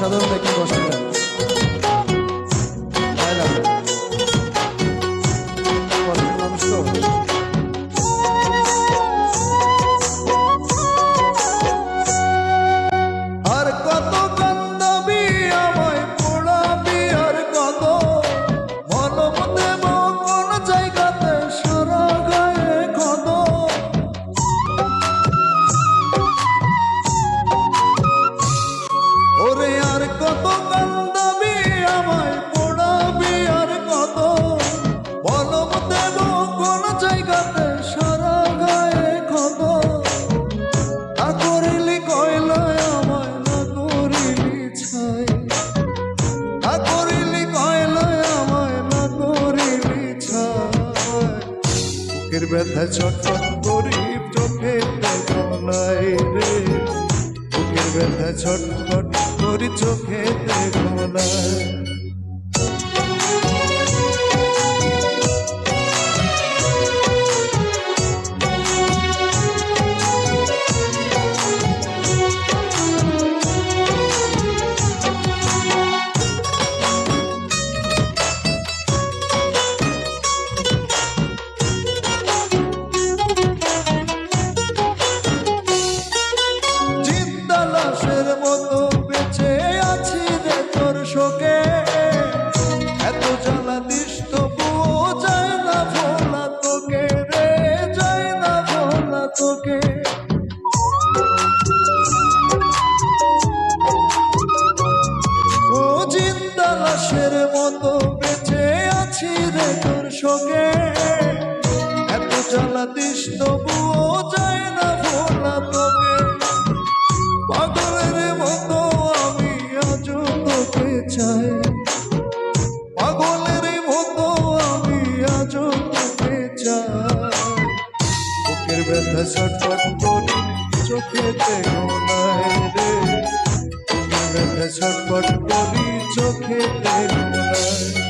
yaşadığım Bekir Koçgül'den. বুকের ব্যথা ছটফট করি চোখে নাই রে। বুকের ব্যথা ছটফট করি চোখে নাই। শোকে এত জ্বালা দিস তবুও যায় না ভোলা তোকে। পাগলের মতো আমি আজ তোকে চাই। পাগলের মতো আমি আজ তোকে চাই। বুকের ব্যথা ছটফট করি চোখেতে ঘুমাই রে। বুকের ব্যথা ছটফট করি চোখেতে ঘুমাই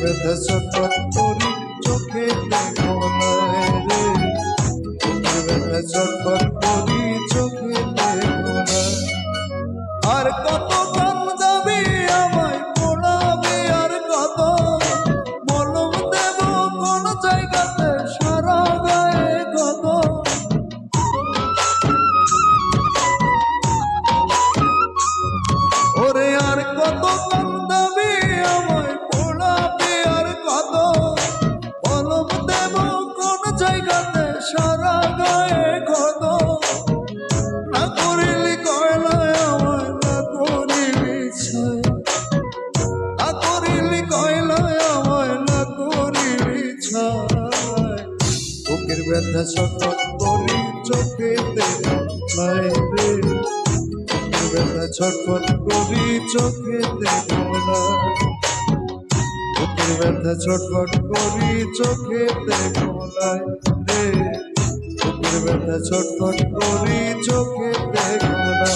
ব্যথা ছটফট করি চোখে দেখো রে। বুকের ব্যথা ছটফট করি চোখে দেখো আর কত ব্যথা ছটফট করি চোখে নাই রে। বুকের ব্যথা ছটফট করি চোখে দেখো না বুকের ব্যথা ছটফট করি চোখে দেখো রে। বুকের ব্যথা ছটফট করি চোখে দেখো না